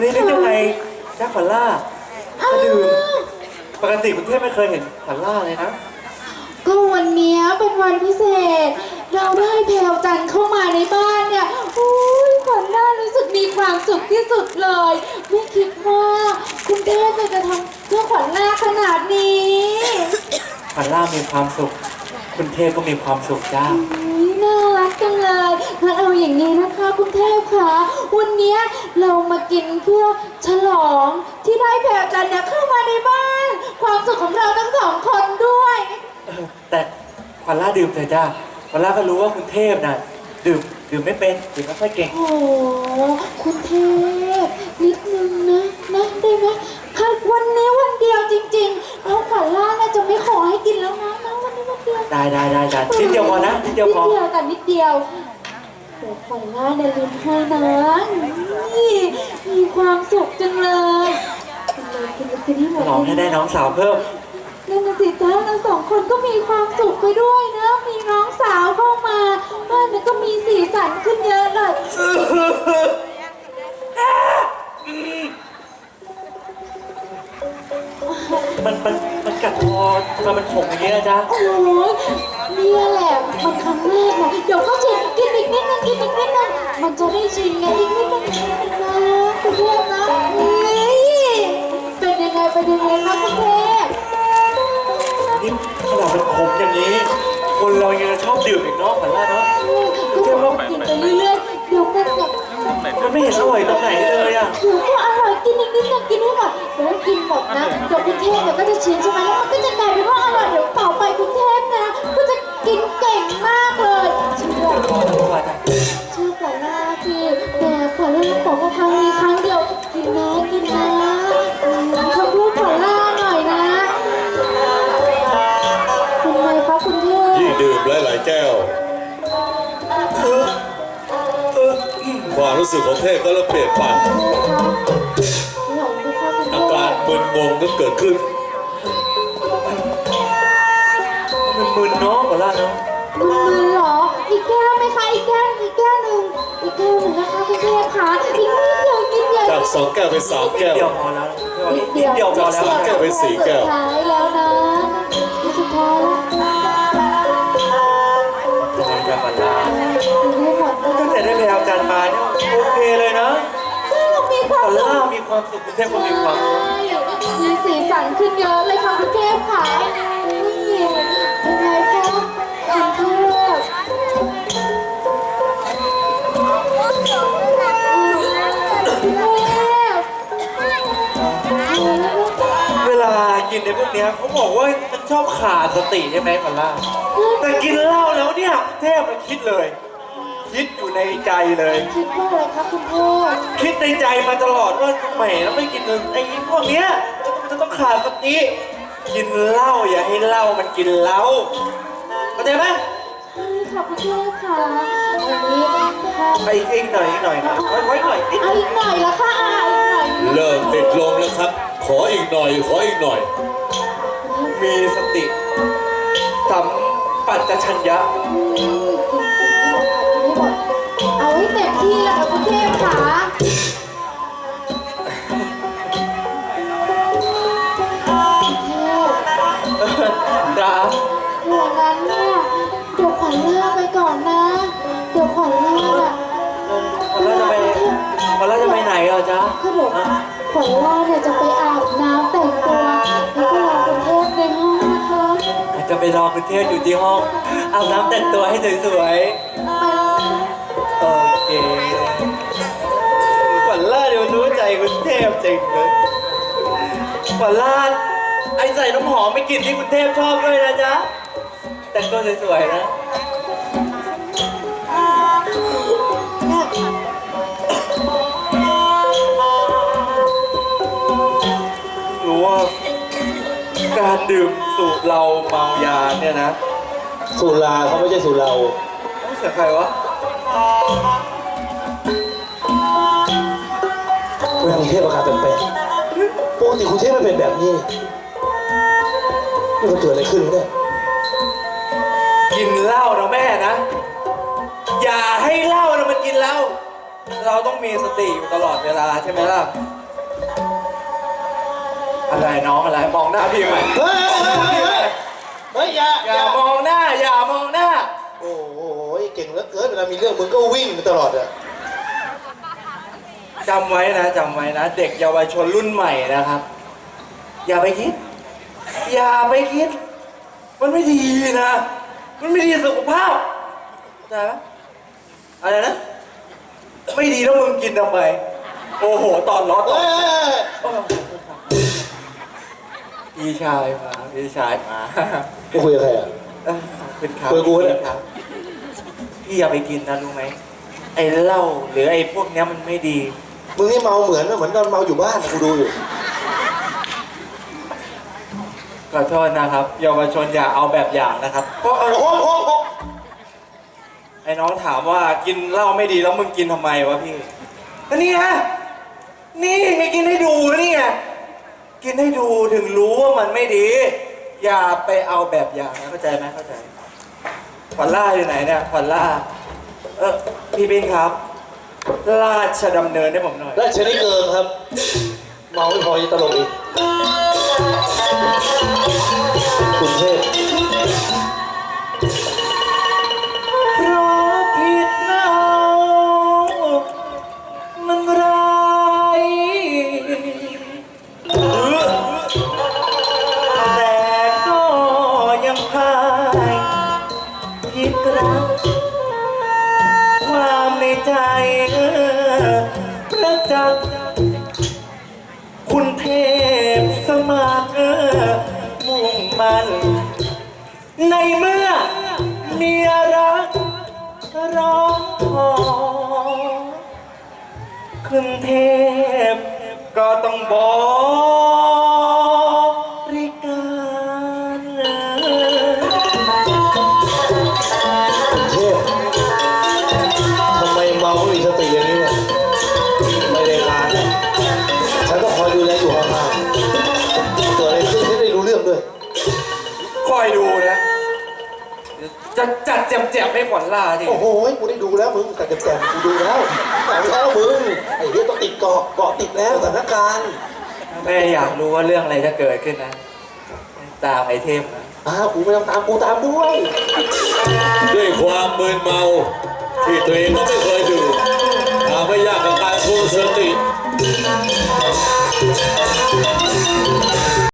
วันนี้นึกยังไงจ้าขวัญล่ามาดื่มปกติคุณเทพไม่เคยเห็นขวัญล่าเลยนะก็วันเนี้ยเป็นวันพิเศษ เราได้แพรวจันทร์เข้ามาในบ้านเนี่ยอุ้ยขวัญน่ารู้สึกมีความสุขที่สุดเลย ไม่คิดว่าคุณเทพจะทำเพื่อขวัญหน้าขนาดนี้ขวัญล่ามีความสุข คุณเทพก็มีความสุขจ้า อุ๊ยน่ารักจังเลยงั้นเอาอย่างนี้นะคะ คุณเทพคะวันเนี้ย เรามากินเพื่อฉลองที่ได้แพรวจันทร์เนี่ยเข้ามาในบ้าน ความสุขของเราทั้งสองคนด้วย เออแต่ขวัญล่าดื่มเถอะจ้าขวัญล่าก็รู้ว่าคุณเทพน่ะ ดื่มดื่มไม่เป็นดื่มไม่ค่อยเก่ง โอ้โหคุณเทพนิดนึงนะนะได้ไหมค่ะวันนี้วันเดียวจริงๆแล้วขวัญล่าน่าจะไม่ขอให้กินแล้วนะนะวันนี้วันเดียวได้ได้ได้จ้านิดเดียวพอนะนิดเดียวพอ นิดเดียวแต่นิดเดียว เดี๋ยวขวัญล่าเนี่ยลืมให้นะนี่มีความสุขจังเลยกินเลยกินเลยกินให้หมฉดลองให้ได้น้องสาวเพิ่มนั่นนะสิจ้าทั้งสองคนก็มีความสุขไปด้วยนะ มีน้องสาวเข้ามาบ้านนั้นก็มีสีสันขึ้นเยอะเลยมันมันมันกัดคอทำไมมันขมอย่างนี้นะจ๊ะ โอ้ย เนี่ยแหละ มันครั้งแรกนะเดี๋ยวก็ชินกินอีกนิดนึงกินอีกนิดนึงมันจะได้ชินไงอีกนิดนึงนะคุณเทพนะเฮ้ยเป็นยังไงเป็นยังไงคะคุณเทพนี่ขนาดมันขมอย่างนี้ คนเรายังจะชอบดื่มอีกเนาะขวัญล่าเนาะก็บอกกินไปเรื่อยๆเดี๋ยวมันแบบ มันไม่เห็นอร่อยตรงไหนเลยอะเดี๋ยวก็อร่อยกินอีกนิดนึงกินให้หมดเดี๋ยวกินหมดนะเดี๋ยวคุณเทพเดี๋ยวก็จะชินใช่ไหมแล้วมันก็จะ สึกของเทพก็เริ่มเปลี่ยนไปไหวไหมคะคุณเทอาพการมึนงงก็เกิดขึ้นมันมึนเนาะขวัญล่าเนาะมึนๆเหรอ อีกแก้วไหมคะอีกแก้วอีกแก้วหนึ่งอีกแก้วหนึ่งนะคะคุณเทพคะอีกนิดเดียวนิดเดียวจากสองแก้วเป็นสามแก้วเดียวพอแล้วนิดเดียวพอแล้วจากสามแก้วเป็นสี่แก้วสุดท้ายแล้วนะ ความสุขคุณเทพก็มีความสุขมีสีสันขึ้นเยอะเลยค่ะคุณเทพค่ะนี่เป็นไงคะคุณเทพคุณเทพเวลากินในพวกเนี้ยเขาบอกว่ามันชอบขาดสติใช่ไหมขวัญล่าแต่กินเหล้าแล้วเนี่ยเทพมันคิดเลย คิดอยู่ในใจเลย คิดว่าอะไรคะคุณเทพคิดในใจมาตลอดว่าทำไมเราไม่กินไอ้พวกเนี้ยมันจะต้องขาดสติกินเหล้าอย่าให้เหล้ามันกินเหล้าเข้าใจไหมใช่ค่ะคุณเทพค่ะวันนี้ค่ะไปอีกอีกหน่อยอีกหน่อยค่อยๆหน่อยนิดเอาอีกหน่อยละค่ะอะอีกหน่อยเริ่มติดลมแล้วครับ ขออีกหน่อย ขออีกหน่อย มีสติสัมปัจชัญญะ เอาให้เต็มที่แล้วค่ะคุณเทพค่ะคุณเทพจ้าอย่างนั้นเนี่ยเดี๋ยวขวัญลาไปก่อนนะ เดี๋ยวขวัญลาวันเราจะไปวันเราจะไปไหนอะจ๊ะก็เดี๋ยวขวัญลาเนี่ยจะไปอาบน้ำแต่งตัว แล้วก็รอคุณเทพในห้องนะคะ จะไปรอคุณเทพอยู่ที่ห้องอาบน้ำแต่งตัวให้สวยไเคขวัญล่าเดี๋ยวรู้ใจคุณเทพจริงเลยขวัญล่าไอใส่น้ำหอมไม่กลิ่นที่คุณเทพชอบด้วยนะจ๊ะ แต่งตัวสวยๆนะรู้ว่าการดื่มสูบเราเมายาเนี่ยนะ สุราเขาไม่ใช่สุเรา เสียใครวะ เมืองกรุงเทพอาการแปลกๆปกติกรุงเทพไม่เป็นแบบนี้นี่มันเกิดอะไรขึ้นวะเนี่ยกินเหล้านะแม่นะ อย่าให้เหล้านะมันกินเหล้าเราต้องมีสติอยู่ตลอดเวลาใช่ไหมล่ะ อะไรน้องอะไรมองหน้าพี่ใหม่เฮ้ยเฮ้ยเฮ้ยเฮ้ยเฮ้ยอย่าอย่ามองหน้า อย่ามองหน้า โอ้โหเก่งเหลือเกินเวลามีเรื่องมึงก็วิ่งตลอดอะ จำไว้นะจำไว้นะ เด็กเยาวชนรุ่นใหม่นะครับ อย่าไปคิด อย่าไปคิด มันไม่ดีนะ มันไม่ดีสุขภาพเข้าใจไหมอะไรนะ ไม่ดีแล้วมึงกินทำไมโอ้โห ตอนร้อนตอเฮ้นยเฮ้ยเฮ้ยโอ้พี่ชายมาพี่ชายมากูคุยกับใครอะเอ้ยขอบคุณครับคุยกูเนี่ย ครับพี่อย่าไปกินนะรู้ไหมไอ้เหล้าหรือไอ้พวกเนี้ยมันไม่ดี มึงนี่เมาเหมือนเหมือนตอนเมาอยู่บ้านกูดูอยู่ ขอโทษนะครับ เยาวชนอย่าเอาแบบอย่างนะครับ เพราะโอ้โหโอ้โหไอ้น้องถามว่ากินเหล้าไม่ดีแล้วมึงกินทำไมวะพี่ก็นี่ฮะนี่ไงกินให้ดูนี่ไงกินให้ดูถึงรู้ว่ามันไม่ดี อย่าไปเอาแบบอย่างนะเข้าใจไหมเข้าใจขวัญล่าอยู่ไหนเนี่ยขวัญล่า เออพี่บินครับ ราชดำเนินให้ผมหน่อยและชนิดเกินครับ เมาไม่พอยังตลกอีก คุณเทพเพราะผิดเรามันร้ายแต่ก็ยังพายผิดรักความในใจ ในเมื่อเมียรักร้องขอคุณเทพก็ต้องบอก จะจัดแจมๆให้ขวัญล่าทีโอ้โหกูได้ดูแล้วมึงแต่แจ่มๆกูดูแล้วหนังแล้วมึงไอ้เหี้ยต้องติดเกาะเกาะติดแล้วสถานการณ์แม่อยากรู้ว่าเรื่องอะไรจะเกิดขึ้นนะ ตามไอเทมนะอ้าวกูไม่ต้องตามกูตามด้วย ด้วยความมึนเมา ที่ตัวเองก็ไม่เคยดื่มทำให้ยากกับการคุมสติ